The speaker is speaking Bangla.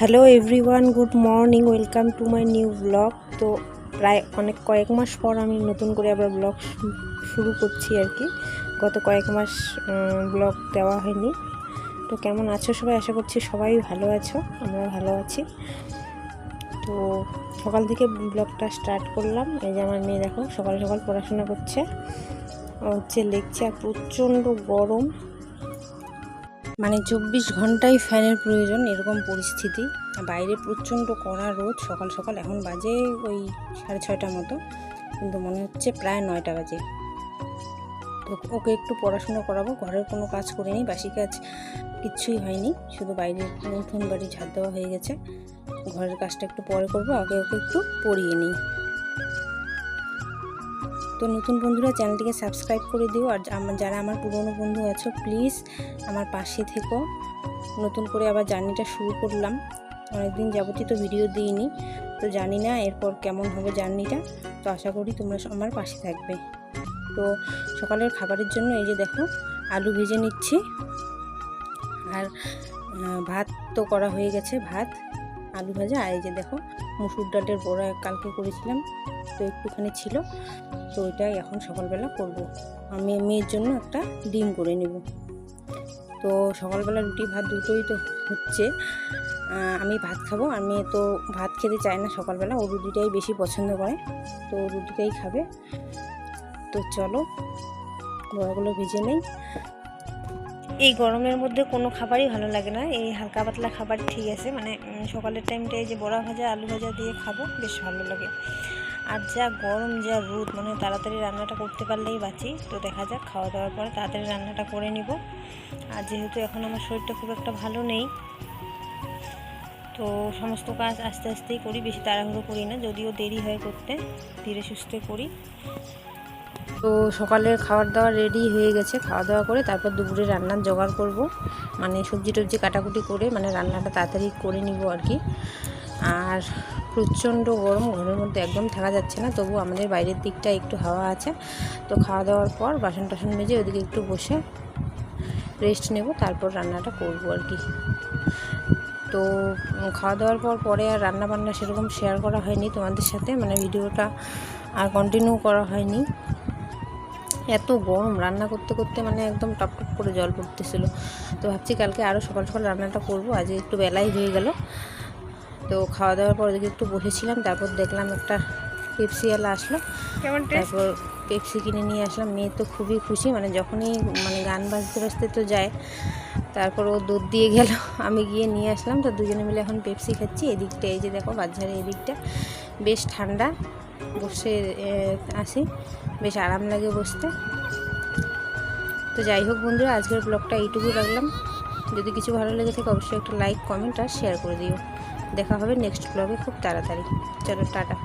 Hello everyone, good morning, welcome to my new blog. তো প্রায় অনেক কয়েক মাস পর আমি নতুন করে আবার ব্লগ শুরু করছি আর কি। গত কয়েক মাস ব্লগ দেওয়া হয়নি। তো কেমন আছো সবাই? আশা করছি সবাই ভালো আছো আমরা ভালো আছি। তো সকাল থেকে ব্লগটা স্টার্ট করলাম। এই যে আমার মেয়ে দেখো, সকাল সকাল পড়াশোনা করছে। হচ্ছে লিখছে আর প্রচণ্ড গরম। মানে চব্বিশ ঘন্টাই ফ্যানের প্রয়োজন এরকম পরিস্থিতি। বাইরে প্রচণ্ড কড়া রোদ, সকাল সকাল এখন বাজে ওই সাড়ে ছয়টার মতো, কিন্তু মনে হচ্ছে প্রায় নয়টা বাজে। তো ওকে একটু পড়াশুনো করাবো, ঘরের কোনো কাজ করিনি বাসি কাজ কিচ্ছুই হয়নি, শুধু বাইরের উঠোন বাড়ি ঝাড় দেওয়া হয়ে গেছে। ঘরের কাজটা একটু পরে করব, আগে ওকে একটু পড়িয়ে নিই। তো নতুন বন্ধুরা চ্যানেলটিকে সাবস্ক্রাইব করে দিও। আর যারা আমার পুরনো বন্ধু আছো, প্লিজ আমার পাশে থেকো। নতুন করে আবার জার্নিটা শুরু করলাম। অনেকদিন যাবতীয় তো ভিডিও দিইনি, তো জানি না এরপর কেমন হবে জার্নিটা। তো আশা করি তোমরা আমার পাশে থাকবে। তো সকালের খাবারের জন্য এই যে দেখো, আলু ভেজে নিচ্ছি। আর ভাত তো করা হয়ে গেছে, ভাত। আলু ভাজা আর এই যে দেখো মুসুর ডালের বড়া কালকে করেছিলাম, তো একটুখানি ছিল। তো ওইটাই এখন সকালবেলা করব। আমি মেয়ের জন্য একটা ডিম করে নেব। তো সকালবেলা রুটি, ভাত দুটোই তো হচ্ছে। আমি ভাত খাব। আমি তো ভাত খেতে চায় না সকালবেলা। ও রুটিটাই বেশি পছন্দ করে। তো রুটিটাই খাবে। তো চলো বড়াগুলো ভেজে নেই। এই গরমের মধ্যে কোনো খাবারই ভালো লাগে না। এই হালকা পাতলা খাবার ঠিক আছে মানে সকালের টাইমটায় যে বড়া ভাজা, আলু ভাজা দিয়ে খাব, বেশ ভালো লাগে। আর যা গরম, যা রোদ মানে তাড়াতাড়ি রান্নাটা করতে পারলেই বাঁচি। তো দেখা যাক, খাওয়া দাওয়ার পরে তাড়াতাড়ি রান্নাটা করে নিব। আর যেহেতু এখন আমার শরীরটা খুব একটা ভালো নেই, তো সমস্ত কাজ আস্তে আস্তেই করি, বেশি তাড়াহুড়ো করি না, যদিও দেরি হয় করতে, ধীরে সুস্থে করি। তো সকালের খাবার দাওয়া রেডি হয়ে গেছে। খাওয়া দাওয়া করে তারপর দুপুরে রান্নার জোগাড় করব। মানে সবজি টবজি কাটাকুটি করে মানে রান্নাটা তাড়াতাড়ি করে নিব আর কি আর প্রচণ্ড গরম, ঘরের মধ্যে একদম থাকা যাচ্ছে না, তবু আমাদের বাইরের দিকটা একটু হাওয়া আছে। তো খাওয়া দাওয়ার পর বাসন টাসন মেজে ওদিকে একটু বসে রেস্ট নেব, তারপর রান্নাটা করব আর কি তো খাওয়া দাওয়ার পর পরে আর রান্না বান্না সেরকম শেয়ার করা হয়নি তোমাদের সাথে মানে ভিডিওটা আর কন্টিনিউ করা হয়নি। এত গরম রান্না করতে করতে মানে একদম টপ টপ করে জল পড়তেছিল। তো ভাবছি কালকে আরও সকাল সকাল রান্নাটা করব আজকে একটু বেলাই হয়ে গেল। তো খাওয়া দাওয়ার পর ওদিকে একটু বসেছিলাম তারপর দেখলাম একটা পেপসিওয়ালা আসলো। তারপর পেপসি কিনে নিয়ে আসলাম মেয়ে তো খুবই খুশি মানে যখনই মানে গান বাজতে বাজতে তো যায় তারপর ও দুধ দিয়ে গেল আমি গিয়ে নিয়ে আসলাম। তো দুজনে মিলে এখন পেপসি খাচ্ছি এদিকটা এই যে দেখো বাজারে এদিকটা বেশ ঠান্ডা। বসে আসি। বেশ আরাম লাগে বসতে। তো যাই হোক বন্ধুরা, আজকের ব্লগটা এইটুকু রাখলাম। যদি কিছু ভালো লেগে থাকে, অবশ্যই একটা লাইক কমেন্ট আর শেয়ার করে দিও। দেখা হবে নেক্সট ব্লগে খুব তাড়াতাড়ি। চলো, টাটা।